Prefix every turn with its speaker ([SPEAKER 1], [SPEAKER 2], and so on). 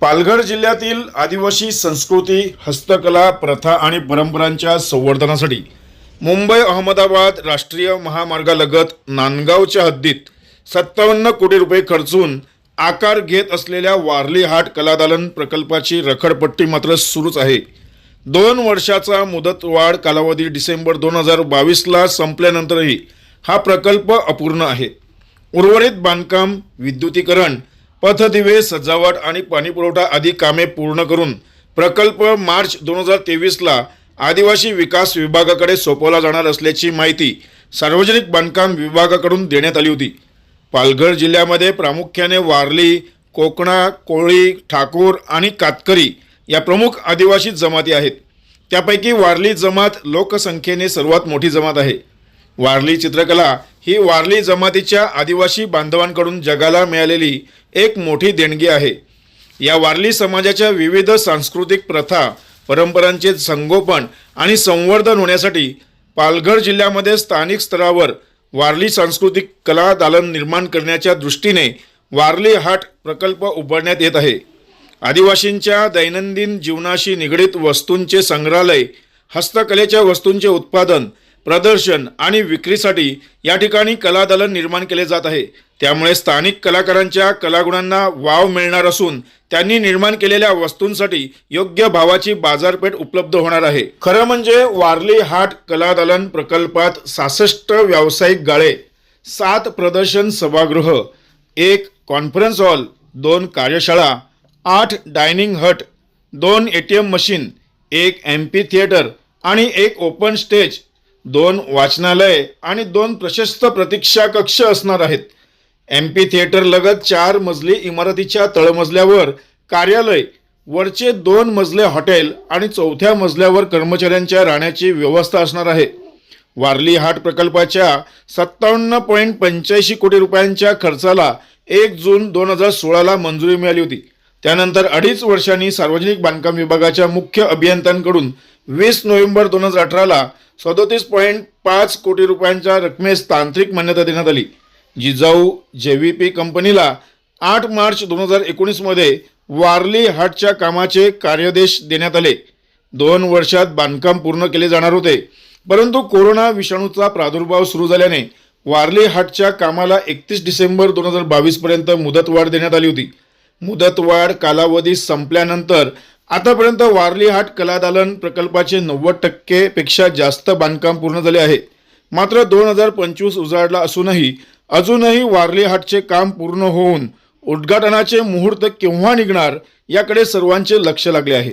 [SPEAKER 1] पालघर जिल्ह्यातील आदिवासी संस्कृती हस्तकला प्रथा आणि परंपरांच्या संवर्धनासाठी मुंबई अहमदाबाद राष्ट्रीय महामार्गालगत नांदगावच्या हद्दीत सत्तावन्न कोटी रुपये खर्चून आकार घेत असलेल्या वारली हाट कलादालन प्रकल्पाची रखडपट्टी मात्र सुरूच आहे. दोन वर्षाचा मुदतवाढ कालावधी डिसेंबर दोन हजार बावीसला संपल्यानंतरही हा प्रकल्प अपूर्ण आहे. उर्वरित बांधकाम विद्युतीकरण पथदिवे सजावट आणि पाणीपुरवठा आदी कामे पूर्ण करून प्रकल्प मार्च दोन हजार तेवीसला आदिवासी विकास विभागाकडे सोपवला जाणार असल्याची माहिती सार्वजनिक बांधकाम विभागाकडून देण्यात आली होती. पालघर जिल्ह्यामध्ये प्रामुख्याने वारली कोकणा कोळी ठाकूर आणि कातकरी या प्रमुख आदिवासी जमाती आहेत. त्यापैकी वारली जमात लोकसंख्येने सर्वात मोठी जमात आहे. वारली चित्रकला ही वारली जमातीच्या आदिवासी बांधवांकडून जगाला मिळालेली एक मोठी देणगी आहे. या वारली समाजाच्या विविध सांस्कृतिक प्रथा परंपरांचे संगोपन आणि संवर्धन होण्यासाठी पालघर जिल्ह्यामध्ये स्थानिक स्तरावर वारली सांस्कृतिक कला दालन निर्माण करण्याच्या दृष्टीने वारली हाट प्रकल्प उभारण्यात येत आहे. आदिवासींच्या दैनंदिन जीवनाशी निगडीत वस्तूंचे संग्रहालय हस्तकलेच्या वस्तूंचे उत्पादन प्रदर्शन आणि विक्रीसाठी या ठिकाणी कलादालन निर्माण केले जात आहे. त्यामुळे स्थानिक कलाकारांच्या कलागुणांना वाव मिळणार असून त्यांनी निर्माण केलेल्या वस्तूंसाठी योग्य भावाची बाजारपेठ उपलब्ध होणार आहे. खरं म्हणजे वारली हाट कलादालन प्रकल्पात सहासष्ट व्यावसायिक गाळे सात प्रदर्शन सभागृह एक कॉन्फरन्स हॉल दोन कार्यशाळा आठ डायनिंग हट दोन ए टी एम मशीन एक एम पी थिएटर आणि एक ओपन स्टेज दोन वाचनालय आणि दोन प्रशस्त प्रतीक्षा कक्ष असणार आहेत. एम पी थिएटर लगत चार मजली इमारतीच्या तळमजल्यावर कार्यालय वरचे दोन मजले हॉटेल आणि चौथ्या मजल्यावर कर्मचाऱ्यांच्या राहण्याची व्यवस्था असणार आहे. वारली हाट प्रकल्पाच्या सत्तावन्न पॉईंट पंच्याऐंशी कोटी रुपयांच्या खर्चाला एक जून दोन हजार सोळाला मंजुरी मिळाली होती. त्यानंतर अडीच वर्षांनी सार्वजनिक बांधकाम विभागाच्या मुख्य अभियंत्यांकडून वीस नोव्हेंबर दोन हजार अठराला सदोतीस पॉईंट पाच कोटी रुपयांच्या रकमेस तांत्रिक मान्यता देण्यात आली जिजाऊ जे व्ही पी कंपनीला आठ मार्च दोन हजार एकोणीसमध्ये वारली हाटच्या कामाचे कार्यादेश देण्यात आले. दोन वर्षात बांधकाम पूर्ण केले जाणार होते परंतु कोरोना विषाणूचा प्रादुर्भाव सुरू झाल्याने वारली हाटच्या कामाला एकतीस डिसेंबर दोन हजार बावीसपर्यंत मुदतवाढ देण्यात आली होती. मुदतवाढ कालावधी संपल्यानंतर आतापर्यंत वारली हाट कलादालन प्रकल्पाचे नव्वद टक्केपेक्षा जास्त बांधकाम पूर्ण झाले आहे. मात्र दोन हजार पंचवीस उजाडला असूनही अजूनही वारली हाटचे काम पूर्ण होऊन उद्घाटनाचे मुहूर्त केव्हा निघणार याकडे सर्वांचे लक्ष लागले आहे.